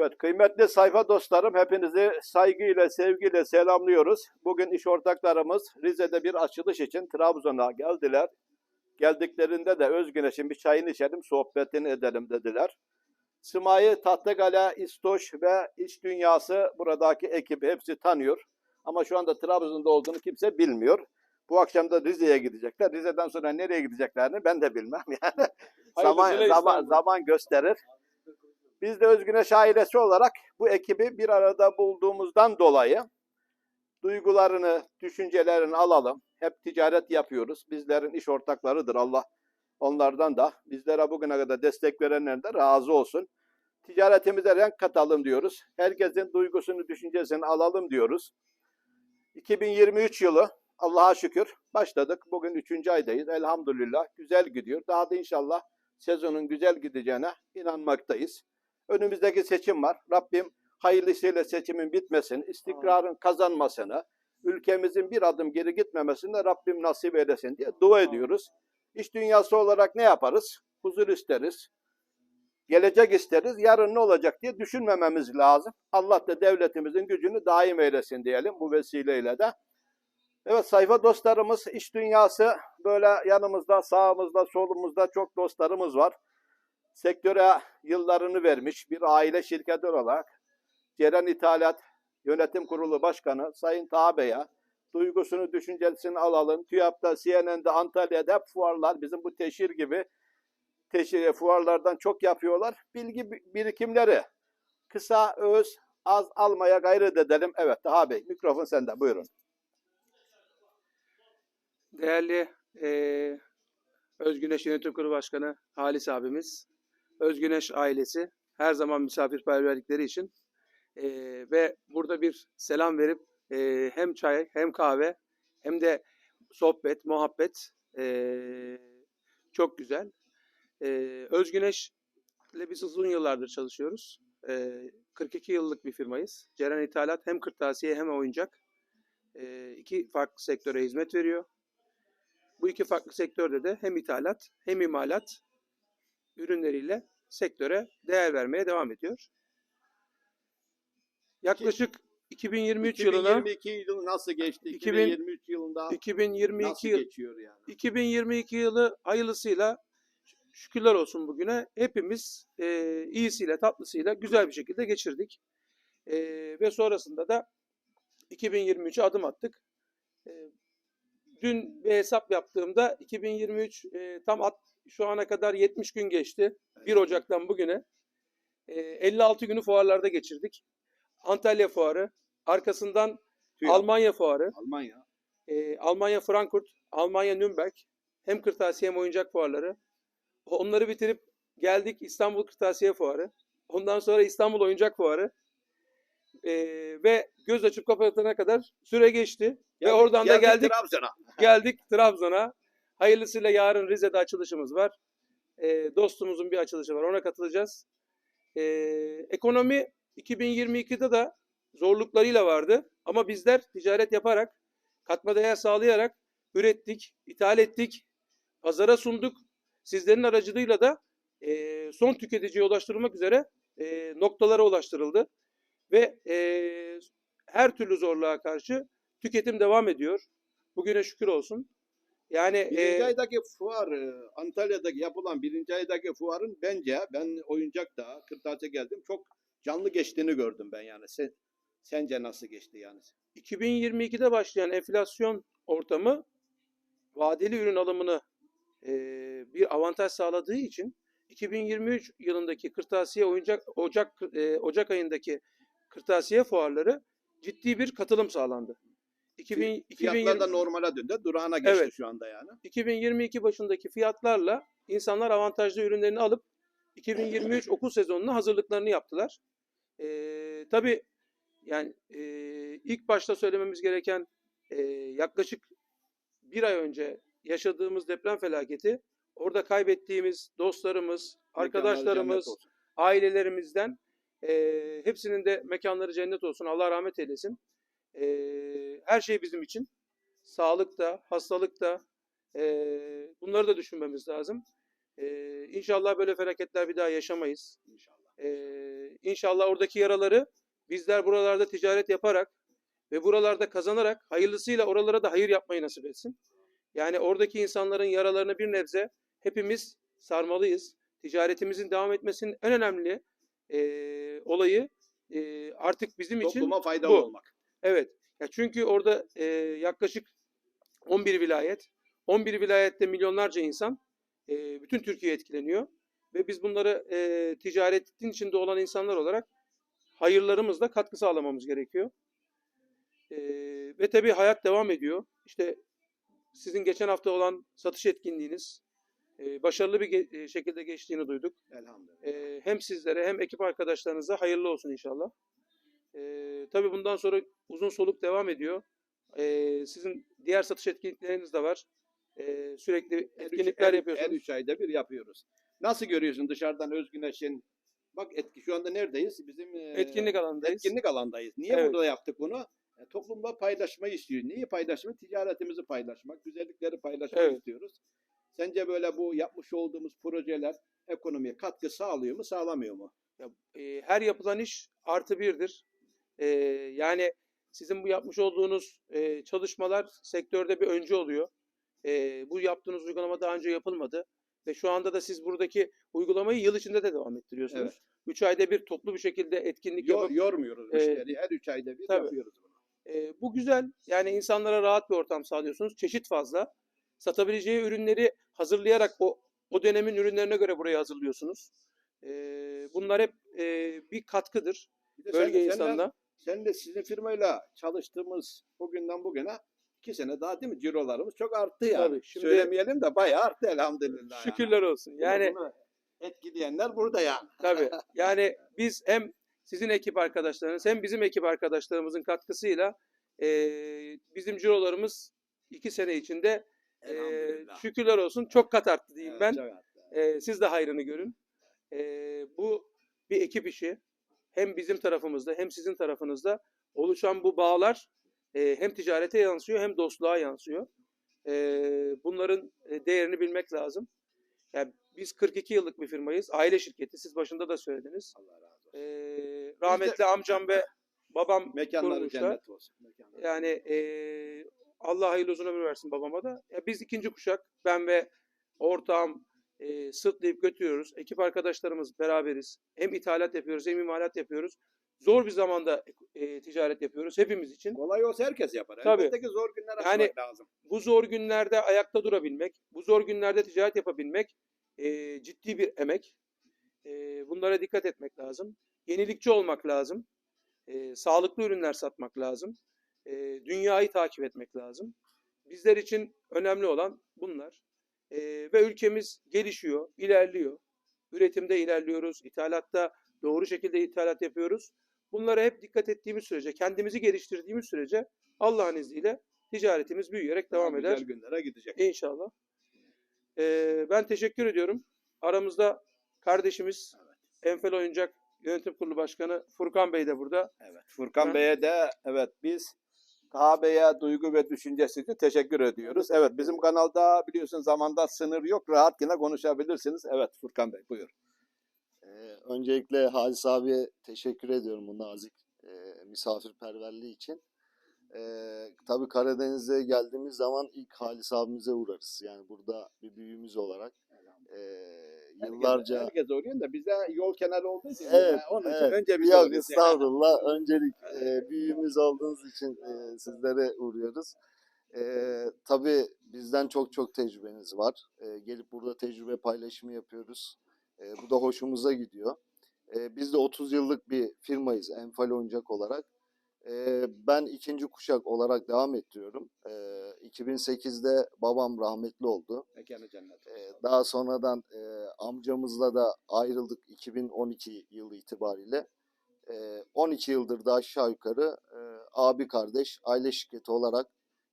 Evet, kıymetli sayfa dostlarım, hepinizi saygıyla, sevgiyle selamlıyoruz. Bugün iş ortaklarımız Rize'de bir açılış için Trabzon'a geldiler. Geldiklerinde de Özgüneş'in bir çayını içelim, sohbetini edelim dediler. Simayı, Tahtakale, İstoş ve İç Dünyası buradaki ekibi hepsi tanıyor. Ama şu anda Trabzon'da olduğunu kimse bilmiyor. Bu akşam da Rize'ye gidecekler. Rize'den sonra nereye gideceklerini ben de bilmem. Yani zaman, zaman, zaman gösterir. Biz de Özgüneş ailesi olarak bu ekibi bir arada bulduğumuzdan dolayı duygularını, düşüncelerini alalım. Hep ticaret yapıyoruz. Bizlerin iş ortaklarıdır Allah. Onlardan da bizlere bugüne kadar destek verenler de razı olsun. Ticaretimize renk katalım diyoruz. Herkesin duygusunu, düşüncesini alalım diyoruz. 2023 yılı Allah'a şükür başladık. Bugün 3. aydayız. Elhamdülillah güzel gidiyor. Daha da inşallah sezonun güzel gideceğine inanmaktayız. Önümüzdeki seçim var. Rabbim hayırlısıyla seçimin bitmesini, istikrarın kazanmasını, ülkemizin bir adım geri gitmemesini de Rabbim nasip eylesin diye dua ediyoruz. İş dünyası olarak ne yaparız? Huzur isteriz. Gelecek isteriz. Yarın ne olacak diye düşünmememiz lazım. Allah da devletimizin gücünü daim eylesin diyelim bu vesileyle de. Evet sayfa dostlarımız, iş dünyası böyle yanımızda, sağımızda, solumuzda çok dostlarımız var sektöre yıllarını vermiş bir aile şirketi olarak Ceren İthalat Yönetim Kurulu Başkanı Sayın Taha Bey'e duygusunu, düşüncesini alalım. TÜYAP'ta, CNN'de, Antalya'da hep fuarlar, bizim bu teşhir gibi teşhir fuarlardan çok yapıyorlar. Bilgi bi- birikimleri kısa, öz, az almaya gayret edelim. Evet Taha Bey, mikrofon sende. Buyurun. Değerli eee Özgüneş Yönetim Kurulu Başkanı Halis abimiz, Özgüneş ailesi her zaman misafirperverlikleri için eee, ve burada bir selam verip eee, hem çay hem kahve hem de sohbet, muhabbet eee, çok güzel. Eee Özgüneş'le biz uzun yıllardır çalışıyoruz. Eee 42 yıllık bir firmayız. Ceren İthalat hem kırtasiye hem oyuncak. Eee iki farklı sektöre hizmet veriyor. Bu iki farklı sektörde de hem ithalat hem imalat ürünleriyle sektöre değer vermeye devam ediyor. Yaklaşık 2023 yılına 2022 yılı nasıl geçti? 2000 2023 yılında 2022 nasıl geçiyor yani? 2022 yılı hayırlısıyla şükürler olsun bugüne hepimiz e, iyisiyle tatlısıyla güzel bir şekilde geçirdik. E, ve sonrasında da 2023'e adım attık. E, dün bir hesap yaptığımda 2023 e, tam at, şu ana kadar 70 gün geçti. 1 Ocak'tan bugüne. E, 56 günü fuarlarda geçirdik. Antalya fuarı, arkasından TÜYAP, Almanya fuarı, Almanya. e, Almanya Frankfurt, Almanya Nürnberg, hem kırtasiye hem oyuncak fuarları. Onları bitirip geldik İstanbul Kırtasiye Fuarı. Ondan sonra İstanbul Oyuncak Fuarı. E, ve göz açıp kapatana kadar süre geçti. ve oradan da geldik Trabzon'a. geldik Trabzon'a. Hayırlısıyla yarın Rize'de açılışımız var. E, dostumuzun bir açılışı var. Ona katılacağız. E, ekonomi 2022'de de zorluklarıyla vardı. Ama bizler ticaret yaparak, katma değer sağlayarak ürettik, ithal ettik, pazara sunduk. Sizlerin aracılığıyla da e, son tüketiciye ulaştırılmak üzere e, noktalara ulaştırıldı. Ve e, her türlü zorluğa karşı tüketim devam ediyor. Bugüne şükür olsun. Yani Birinci e, aydaki fuar, Antalya'daki yapılan birinci aydaki fuarın bence ben oyuncakta, kırtasiye geldim çok canlı geçtiğini gördüm ben yani. Sen, sence nasıl geçti yani? 2022'de başlayan enflasyon ortamı vadeli ürün alımını e, bir avantaj sağladığı için 2023 yılındaki kırtasiye oyuncak Ocak e, Ocak ayındaki kırtasiye fuarları ciddi bir katılım sağlandı. 2000, Fiyatlar 2020 da normale döndü. Durağına geçti Evet. şu anda yani. 2022 başındaki fiyatlarla insanlar avantajlı ürünlerini alıp 2023 okul sezonuna hazırlıklarını yaptılar. Ee, tabii yani e, ilk başta söylememiz gereken e, yaklaşık bir ay önce yaşadığımız deprem felaketi orada kaybettiğimiz dostlarımız, arkadaşlarımız, ailelerimizden e, hepsinin de mekanları cennet olsun. Allah rahmet eylesin. E, her şey bizim için. Sağlık da, hastalık da e, bunları da düşünmemiz lazım. E, inşallah böyle felaketler bir daha yaşamayız. İnşallah. Ee, inşallah oradaki yaraları bizler buralarda ticaret yaparak ve buralarda kazanarak hayırlısıyla oralara da hayır yapmayı nasip etsin. Yani oradaki insanların yaralarını bir nebze hepimiz sarmalıyız. Ticaretimizin devam etmesinin en önemli e, olayı e, artık bizim için Topluma faydalı bu. olmak. Evet. Ya çünkü orada e, yaklaşık 11 vilayet, 11 vilayette milyonlarca insan e, bütün Türkiye etkileniyor ve biz bunları e, ticaretin içinde olan insanlar olarak hayırlarımızla katkı sağlamamız gerekiyor. E, ve tabii hayat devam ediyor. İşte sizin geçen hafta olan satış etkinliğiniz e, başarılı bir ge- e, şekilde geçtiğini duyduk. Elhamdülillah. Ee, hem sizlere hem ekip arkadaşlarınıza hayırlı olsun inşallah. Ee, tabii bundan sonra uzun soluk devam ediyor. Ee, sizin diğer satış etkinlikleriniz de var. Ee, sürekli Her üç- etkinlikler her- yapıyorsunuz. Her üç ayda bir yapıyoruz. Nasıl görüyorsun dışarıdan Özgüneş'in? Bak etki şu anda neredeyiz? Bizim e, Etkinlik alandayız. etkinlik alandayız. Niye Evet. burada yaptık bunu? E, toplumla paylaşmayı istiyor. Neyi paylaşmak? Ticaretimizi paylaşmak, güzellikleri paylaşmak Evet. istiyoruz. Sence böyle bu yapmış olduğumuz projeler ekonomiye katkı sağlıyor mu, sağlamıyor mu? Ee, her yapılan iş artı birdir. Ee, yani sizin bu yapmış olduğunuz e, çalışmalar sektörde bir öncü oluyor. Ee, bu yaptığınız uygulama daha önce yapılmadı. Ve şu anda da siz buradaki uygulamayı yıl içinde de devam ettiriyorsunuz. Evet. Üç ayda bir toplu bir şekilde etkinlik Yor, yapıp yormuyoruz e, müşteriyi. Her üç ayda bir tabii. yapıyoruz bunu. E, bu güzel. Yani insanlara rahat bir ortam sağlıyorsunuz. Çeşit fazla. Satabileceği ürünleri hazırlayarak o o dönemin ürünlerine göre burayı hazırlıyorsunuz. E, bunlar hep e, bir katkıdır Bir bölge sen- insanına. Sen de sizin firmayla çalıştığımız bugünden bugüne iki sene daha değil mi cirolarımız çok arttı yani. Tabii, şimdi- Söylemeyelim de bayağı arttı elhamdülillah. yani. Şükürler olsun. Bunu- Yani etkileyenler burada yani. tabii. Yani biz hem sizin ekip arkadaşlarınız hem bizim ekip arkadaşlarımızın katkısıyla e, bizim cirolarımız iki sene içinde e, şükürler olsun çok kat arttı diyeyim Evet, ben. Ee, siz de hayrını görün. Ee, bu bir ekip işi. Hem bizim tarafımızda hem sizin tarafınızda oluşan bu bağlar e, hem ticarete yansıyor hem dostluğa yansıyor. Ee, bunların e, değerini bilmek lazım. Yani biz 42 yıllık bir firmayız. Aile şirketi. Siz başında da söylediniz. Allah razı olsun. Ee, rahmetli amcam ve babam Mekanları kurmuşlar. cennet olsun. Mekanları. Yani eee, Allah hayırlı uzun ömür versin babama da. Ya biz ikinci kuşak, ben ve ortağım eee sırtlayıp götürüyoruz. Ekip arkadaşlarımız beraberiz. Hem ithalat yapıyoruz hem imalat yapıyoruz. Zor bir zamanda eee, ticaret yapıyoruz hepimiz için. Kolay olsa herkes yapar. Tabii. Elbette ki zor günler Yani- aşmak lazım. Bu zor günlerde ayakta durabilmek, bu zor günlerde ticaret yapabilmek eee, ciddi bir emek. Eee, bunlara dikkat etmek lazım. Yenilikçi olmak lazım. Eee, sağlıklı ürünler satmak lazım. Eee, dünyayı takip etmek lazım. Bizler için önemli olan bunlar. Eee, ve ülkemiz gelişiyor, ilerliyor. Üretimde ilerliyoruz, ithalatta doğru şekilde ithalat yapıyoruz. Bunlara hep dikkat ettiğimiz sürece, kendimizi geliştirdiğimiz sürece Allah'ın izniyle ticaretimiz büyüyerek devam eder. Güzel günlere gidecek. İnşallah. Ee, ben teşekkür ediyorum. Aramızda kardeşimiz Enfel Oyuncak Yönetim Kurulu Başkanı Furkan Bey de burada. Evet. Furkan Bey'e de evet biz Taha Bey'e duygu ve düşüncesi için teşekkür ediyoruz. Evet bizim kanalda biliyorsun zamanda sınır yok. Rahat yine konuşabilirsiniz. Evet Furkan Bey buyur. Ee, öncelikle Halis abiye teşekkür ediyorum bu nazik e, misafirperverliği için. Ee, tabii Karadeniz'e geldiğimiz zaman ilk Halis abimize uğrarız. Yani burada bir büyüğümüz olarak. Ee, yıllarca... Herkes, herkes oluyor da bize yol kenarı olduğu için. Evet, ya, onun için evet. önce biz Yok estağfurullah. Öncelik e, büyüğümüz olduğunuz için e, sizlere uğruyoruz. E, tabii bizden çok çok tecrübeniz var. E, gelip burada tecrübe paylaşımı yapıyoruz. E, bu da hoşumuza gidiyor. E, biz de 30 yıllık bir firmayız Enfal Oyuncak olarak. E, ben ikinci kuşak olarak devam ettiriyorum. E, 2008'de babam rahmetli oldu. Mekanı cennet. Ee, Daha sonradan e, amcamızla da ayrıldık 2012 yılı itibariyle. Ee, 12 yıldır da aşağı yukarı e, abi kardeş aile şirketi olarak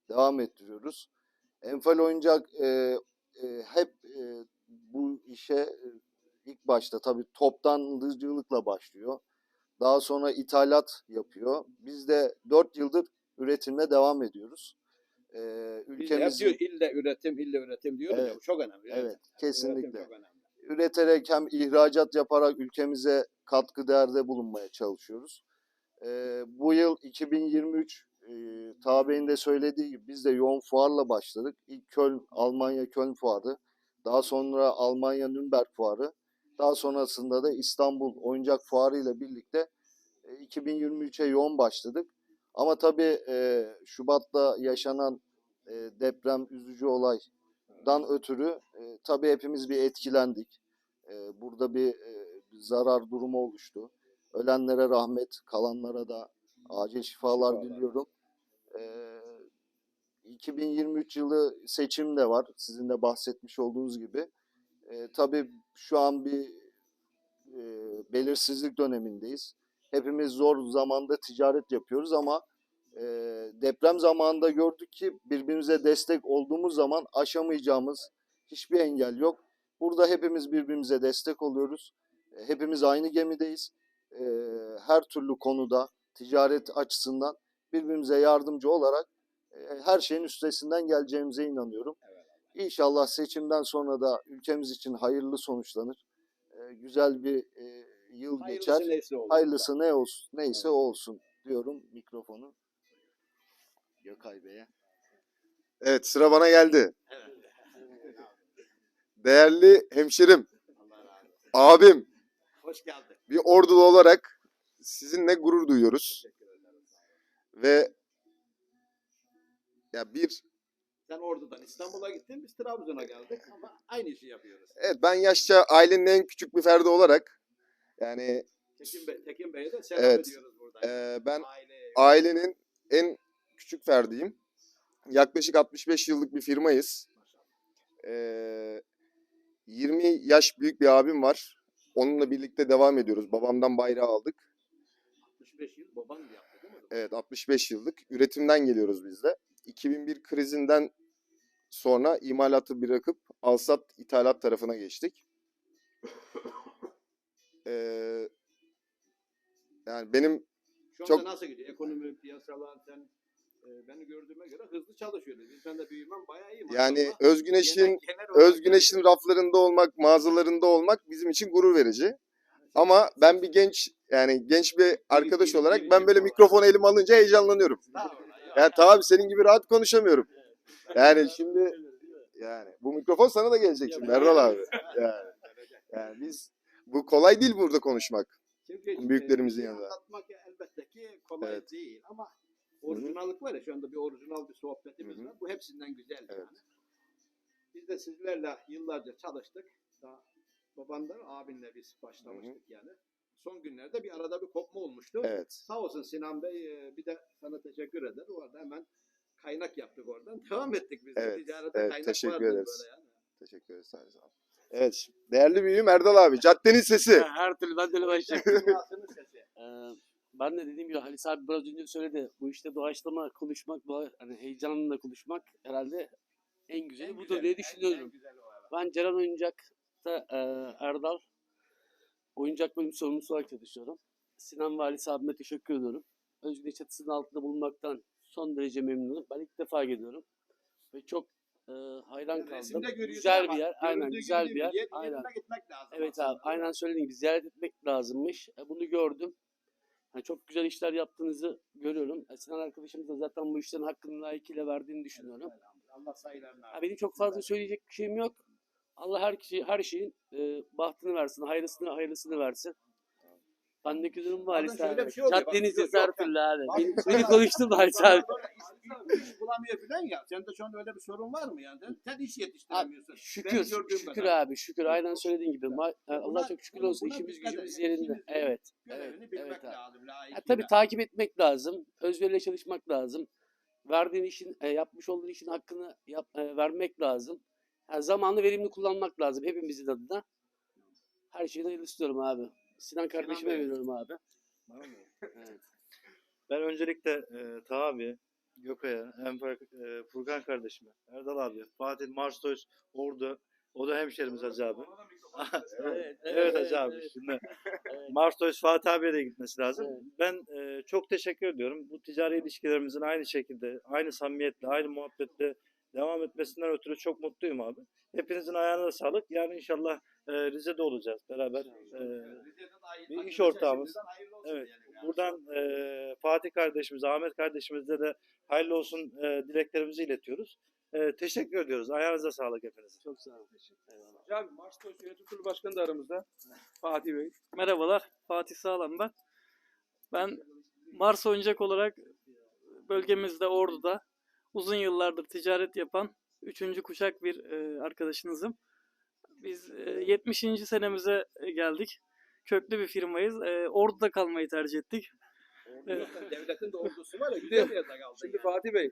devam ettiriyoruz. Enfal Oyuncak e, e, hep e, bu işe e, ilk başta tabii toptancılıkla başlıyor. Daha sonra ithalat yapıyor. Biz de 4 yıldır üretimle devam ediyoruz. Ee, ülkemizin diyor ille üretim, ille üretim diyoruz Evet. ya. Çok önemli. Evet, Üretim kesinlikle. çok önemli. üreterek hem ihracat yaparak ülkemize katkı değerde bulunmaya çalışıyoruz. Ee, bu yıl 2023 e, Tabe'nin de söylediği gibi biz de yoğun fuarla başladık. İlk Köln, Almanya Köln fuarı, daha sonra Almanya Nürnberg fuarı, daha sonrasında da İstanbul Oyuncak Fuarı ile birlikte e, 2023'e yoğun başladık. Ama tabii e, Şubat'ta yaşanan e, deprem üzücü olaydan ötürü e, tabii hepimiz bir etkilendik. E, burada bir e, zarar durumu oluştu. Ölenlere rahmet, kalanlara da acil şifalar diliyorum. E, 2023 yılı seçim de var. Sizin de bahsetmiş olduğunuz gibi. E, tabii şu an bir e, belirsizlik dönemindeyiz. Hepimiz zor zamanda ticaret yapıyoruz ama e, deprem zamanında gördük ki birbirimize destek olduğumuz zaman aşamayacağımız hiçbir engel yok. Burada hepimiz birbirimize destek oluyoruz. E, Hepimiz aynı gemideyiz. E, her türlü konuda ticaret açısından birbirimize yardımcı olarak e, her şeyin üstesinden geleceğimize inanıyorum. İnşallah seçimden sonra da ülkemiz için hayırlı sonuçlanır. E, güzel bir e, yıl geçer. Hayırlısı neyse olur. Hayırlısı ne olsun, neyse o olsun diyorum mikrofonu. Gökay Bey'e. Evet sıra bana geldi. Değerli hemşerim, abim, Hoş geldin. bir ordulu olarak sizinle gurur duyuyoruz. Ve ya bir, Sen Ordu'dan İstanbul'a gittin, biz Trabzon'a geldik ama aynı işi yapıyoruz. evet ben yaşça ailenin en küçük bir ferdi olarak yani Tekin, Bey, Tekin Bey'e de selam Evet. ediyoruz buradan. e, ben Aile, ailenin en küçük ferdiyim. Yaklaşık 65 yıllık bir firmayız. Ee, 20 yaş büyük bir abim var. Onunla birlikte devam ediyoruz. Babamdan bayrağı aldık. 65 yıl baban yaptı değil mi? Evet 65 yıllık. Üretimden geliyoruz biz de. 2001 krizinden sonra imalatı bırakıp alsat ithalat tarafına geçtik. Ee, yani benim Şu anda Çok- nasıl gidiyor? Ekonomi, piyasalar, sen e, beni gördüğüme göre hızlı çalışıyoruz. Bizden de büyümem bayağı iyi. yani. Özgüneş'in Özgüneş'in raflarında olmak, mağazalarında olmak bizim için gurur verici. Ama ben bir genç yani genç bir arkadaş olarak ben böyle mikrofonu elime alınca heyecanlanıyorum. Yani tabii senin gibi rahat konuşamıyorum. Yani şimdi yani bu mikrofon sana da gelecek şimdi Erdal abi. Yani, yani biz bu kolay değil burada konuşmak. Çünkü büyüklerimizin yanında. Anlatmak elbette ki kolay Evet. değil ama orijinallık var ya şu anda bir orijinal bir sohbetimiz var. Bu hepsinden güzel Evet. yani. Biz de sizlerle yıllarca çalıştık. Daha babandan abinle biz başlamıştık yani. Son günlerde bir arada bir kopma olmuştu. Evet. Sağ olsun Sinan Bey e, bir de sana teşekkür eder. O arada hemen kaynak yaptık oradan. Devam ettik biz. de. Evet, Ticarete evet, kaynak teşekkür vardır ederiz. böyle yani. Teşekkür ederiz. sağ olun. Evet. Değerli büyüğüm Erdal abi. Caddenin sesi. Her türlü ben de öyle başlayacağım. Dünyasının sesi. Ee, ben de dediğim gibi Halis abi biraz önce söyledi. Bu işte doğaçlama konuşmak, doğa, hani heyecanla konuşmak herhalde en güzeli En budur güzel, diye en- düşünüyorum. en güzeli o, evet. Ben Ceren Oyuncak'ta e, Erdal oyuncak bölüm sorumlusu olarak çalışıyorum. Sinan ve Halis abime teşekkür ediyorum. Özgür çatısının altında bulunmaktan son derece memnunum. Ben ilk defa geliyorum. Ve çok e, hayran kaldım. Güzel bir yer. Aynen güzel bir yer. Aynen. Gitmek lazım. Evet aslında. abi aynen söylediğin gibi ziyaret etmek lazımmış. E, bunu gördüm. Yani çok güzel işler yaptığınızı görüyorum. E, Sinan arkadaşımız da zaten bu işlerin hakkını layıkıyla verdiğini düşünüyorum. Allah sayılarını benim çok fazla söyleyecek bir şeyim yok. Allah her kişi her şeyin e, bahtını versin, hayırlısını hayırlısını versin. Bendeki durum bu Halis abi. şey Caddeniz türlü abi. Beni, beni Halis Sonra abi. iş- bulamıyor falan ya. Sen de şu anda öyle bir sorun var mı yani? Sen, iş yetiştiremiyorsun. Şükür, Benim gördüğüm şükür kadar. abi, şükür. Aynen söylediğin gibi. Ma- Allah çok şükür olsun. İşimiz gücümüz yerinde. Evet. Evet, evet abi. lazım. Ya tabii takip etmek lazım. Özveriyle çalışmak lazım. Verdiğin işin, e, yapmış olduğun işin hakkını yap, e, vermek lazım. Yani zamanı verimli kullanmak lazım hepimizin adına. Her şeyden hayırlısı istiyorum abi. Sinan kardeşime Bey. veriyorum abi. Evet. Ben öncelikle e, Taha abi, Gökay'a, Enfer, e, Furkan kardeşime, Erdal abi, Fatih Marstoys, Ordu, o da hemşerimiz Hacı abi. Evet, evet Hacı abi. Şimdi Marstoys Fatih abiye de gitmesi lazım. Evet. Ben e, çok teşekkür ediyorum. Bu ticari ilişkilerimizin aynı şekilde, aynı samimiyetle, aynı muhabbetle devam etmesinden ötürü çok mutluyum abi. Hepinizin ayağına sağlık. Yani inşallah e, Rize'de olacağız beraber. E, bir iş ortağımız. Evet. Buradan eee, Fatih kardeşimiz, Ahmet kardeşimize de hayırlı olsun eee, dileklerimizi iletiyoruz. Eee, teşekkür ediyoruz. Ayağınıza sağlık hepinizin. Çok sağ olun. Eyvallah. Abi Mars Toys Yönetim Kurulu Başkanı da aramızda. Fatih Bey. Merhabalar, Fatih Sağlam ben. Ben Mars Oyuncak olarak bölgemizde Ordu'da uzun yıllardır ticaret yapan 3. kuşak bir e, arkadaşınızım. Biz e, 70. senemize e, geldik. Köklü bir firmayız. E, Ordu'da kalmayı tercih ettik. Evet. Devletin de ordusu var ya yerde kaldı. Şimdi Fatih Bey,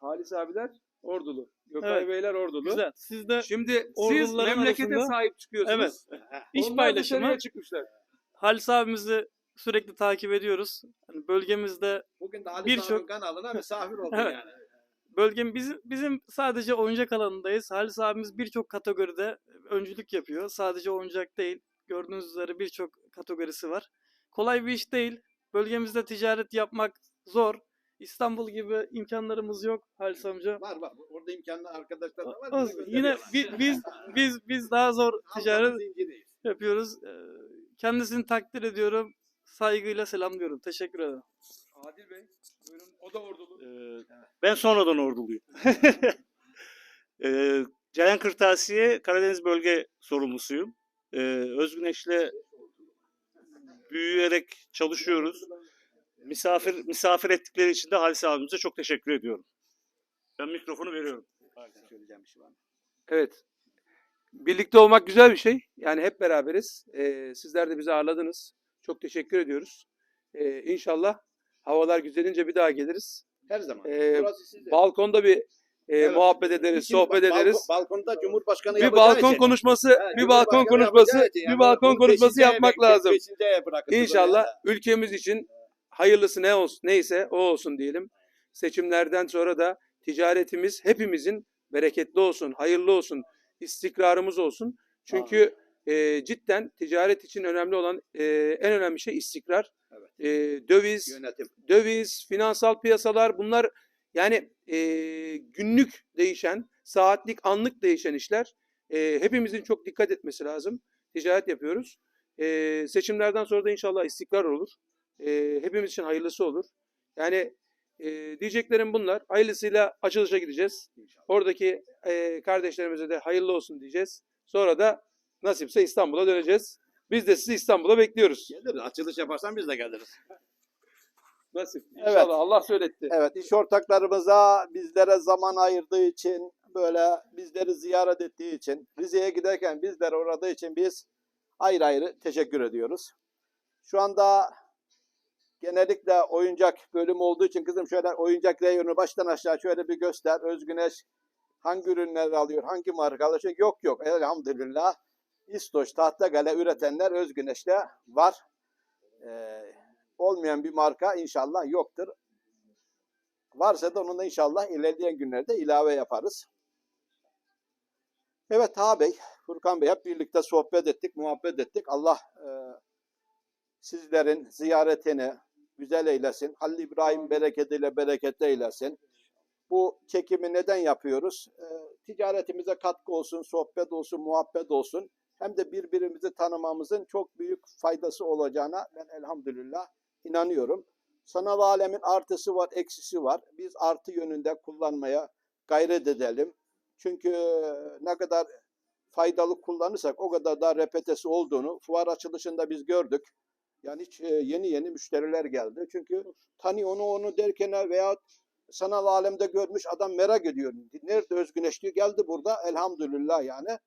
Halis abiler Ordulu. Gökay Evet. Beyler Ordulu. Güzel. Siz de Şimdi siz memlekete arasında- sahip çıkıyorsunuz. Evet. iş Onlar paylaşımı. çıkmışlar. Halis abimizi sürekli takip ediyoruz. Yani bölgemizde Bugün de Ali Birçok- kanalına misafir oldun Evet. yani. Bölgem bizim bizim sadece oyuncak alanındayız. Halis abimiz birçok kategoride öncülük yapıyor. Sadece oyuncak değil. Gördüğünüz üzere birçok kategorisi var. Kolay bir iş değil. Bölgemizde ticaret yapmak zor. İstanbul gibi imkanlarımız yok Halis amca. Var var. Orada imkanlı arkadaşlar da var. Olsun. Yine bi- biz biz biz daha zor ticaret yapıyoruz. Ee, Kendisini takdir ediyorum. Saygıyla selamlıyorum. Teşekkür ederim. Adil Bey, buyurun. O da Ordulu. Ee, Ben sonradan orduluyum. ee, Ceyhan Kırtasiye Karadeniz Bölge sorumlusuyum. Ee, Özgüneş'le büyüyerek çalışıyoruz. Misafir misafir ettikleri için de Halis abimize çok teşekkür ediyorum. Ben mikrofonu veriyorum. Söyleyeceğim bir şey var mı? Evet. Birlikte olmak güzel bir şey. Yani hep beraberiz. Ee, sizler de bizi ağırladınız. Çok teşekkür ediyoruz. Ee, inşallah havalar güzelince bir daha geliriz. Her zaman. Ee, Burası sizin. Balkonda bir e, Evet. muhabbet ederiz, İkinci sohbet balkon- ederiz. Balkonda Cumhurbaşkanı Bir yapacağı balkon için. konuşması, Ha, bir balkon Cumhurbaşkanı konuşması, yapacağı için bir yani balkon bunu konuşması yapmak bek- lazım. beşinciye bırakın. İnşallah ülkemiz için hayırlısı ne olsun neyse o olsun diyelim. Seçimlerden sonra da ticaretimiz hepimizin bereketli olsun, hayırlı olsun, istikrarımız olsun. Çünkü e, cidden ticaret için önemli olan e, en önemli şey istikrar. Evet. E, döviz, Yönetim. döviz, finansal piyasalar bunlar yani e, günlük değişen, saatlik, anlık değişen işler. E, hepimizin çok dikkat etmesi lazım. Ticaret yapıyoruz. E, seçimlerden sonra da inşallah istikrar olur. E, hepimiz için hayırlısı olur. Yani e, diyeceklerim bunlar. Hayırlısıyla açılışa gideceğiz. Oradaki e, kardeşlerimize de hayırlı olsun diyeceğiz. Sonra da nasipse İstanbul'a döneceğiz. Biz de sizi İstanbul'a bekliyoruz. Geliriz. Açılış yaparsan biz de geliriz. Nasip. Evet. İnşallah Allah söyletti. Evet, iş ortaklarımıza bizlere zaman ayırdığı için, böyle bizleri ziyaret ettiği için, Rize'ye giderken bizlere uğradığı için biz ayrı ayrı teşekkür ediyoruz. Şu anda genellikle oyuncak bölümü olduğu için kızım şöyle oyuncak reyonu baştan aşağı şöyle bir göster. Özgüneş hangi ürünler alıyor, hangi markalar? Şey, yok yok elhamdülillah. İstoş, Tahtagale üretenler Özgüneş'te var. Ee, olmayan bir marka inşallah yoktur. Varsa da onu da inşallah ilerleyen günlerde ilave yaparız. Evet ağabey, Furkan Bey hep birlikte sohbet ettik, muhabbet ettik. Allah e, sizlerin ziyaretini güzel eylesin. Halil İbrahim bereketiyle bereketli eylesin. Bu çekimi neden yapıyoruz? E, ticaretimize katkı olsun, sohbet olsun, muhabbet olsun. Hem de birbirimizi tanımamızın çok büyük faydası olacağına ben elhamdülillah inanıyorum. Sanal alemin artısı var, eksisi var. Biz artı yönünde kullanmaya gayret edelim. Çünkü ne kadar faydalı kullanırsak o kadar daha repetesi olduğunu fuar açılışında biz gördük. Yani hiç yeni yeni müşteriler geldi. Çünkü tanıyor onu onu derken veya sanal alemde görmüş adam merak ediyor. Nerede Özgüneş diyor. Geldi burada elhamdülillah yani.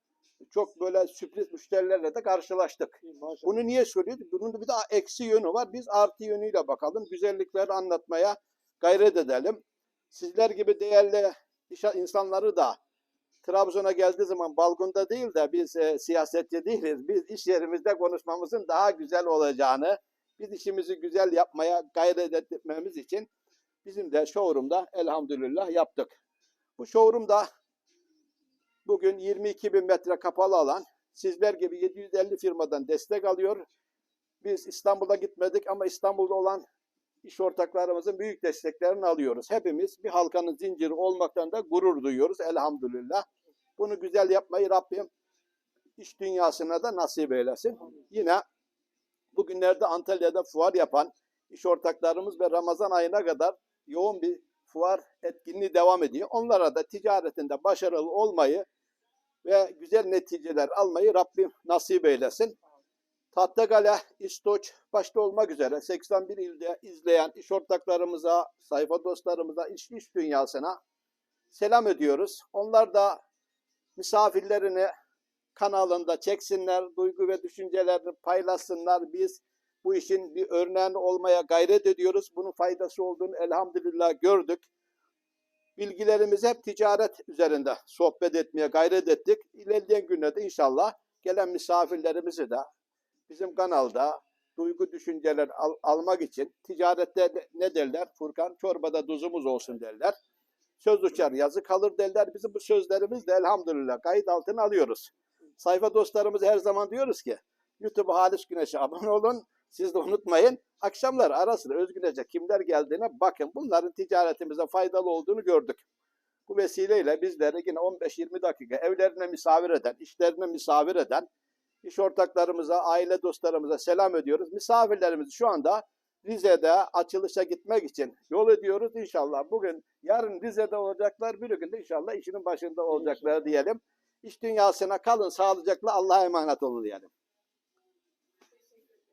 Çok böyle sürpriz müşterilerle de karşılaştık. Bunu niye söylüyoruz? Bunun da bir daha eksi yönü var. Biz artı yönüyle bakalım. Güzellikleri anlatmaya gayret edelim. Sizler gibi değerli insanları da Trabzon'a geldiği zaman balkonda değil de biz e, siyasetçi değiliz. Biz iş yerimizde konuşmamızın daha güzel olacağını, biz işimizi güzel yapmaya gayret etmemiz için bizim de showroom'da elhamdülillah yaptık. Bu showroom'da bugün 22 bin metre kapalı alan sizler gibi 750 firmadan destek alıyor. Biz İstanbul'a gitmedik ama İstanbul'da olan iş ortaklarımızın büyük desteklerini alıyoruz. Hepimiz bir halkanın zinciri olmaktan da gurur duyuyoruz elhamdülillah. Bunu güzel yapmayı Rabbim iş dünyasına da nasip eylesin. Yine Bugünlerde Antalya'da fuar yapan iş ortaklarımız ve Ramazan ayına kadar yoğun bir fuar etkinliği devam ediyor. Onlara da ticaretinde başarılı olmayı ve güzel neticeler almayı Rabbim nasip eylesin. Tahtakale, İstoç başta olmak üzere 81 ilde izleyen iş ortaklarımıza, sayfa dostlarımıza, iş, iş dünyasına selam ediyoruz. Onlar da misafirlerini kanalında çeksinler, duygu ve düşüncelerini paylaşsınlar. Biz bu işin bir örneğin olmaya gayret ediyoruz. Bunun faydası olduğunu elhamdülillah gördük. Bilgilerimizi hep ticaret üzerinde sohbet etmeye gayret ettik. İlerleyen günlerde inşallah gelen misafirlerimizi de bizim kanalda duygu düşünceler al- almak için ticarette ne derler? Furkan çorbada tuzumuz olsun derler. Söz uçar yazı kalır derler. Bizim bu sözlerimiz elhamdülillah kayıt altına alıyoruz. Sayfa dostlarımız her zaman diyoruz ki YouTube'a Halis Güneş'e abone olun. Siz de unutmayın. Akşamlar ara sıra Özgüneş'e kimler geldiğine bakın. Bunların ticaretimize faydalı olduğunu gördük. Bu vesileyle bizleri yine 15-20 dakika evlerine misafir eden, işlerine misafir eden iş ortaklarımıza, aile dostlarımıza selam ediyoruz. Misafirlerimizi şu anda Rize'de açılışa gitmek için yol ediyoruz. İnşallah bugün, yarın Rize'de olacaklar. Bir gün de inşallah işinin başında olacaklar diyelim. İş dünyasına kalın sağlıcakla Allah'a emanet olun diyelim.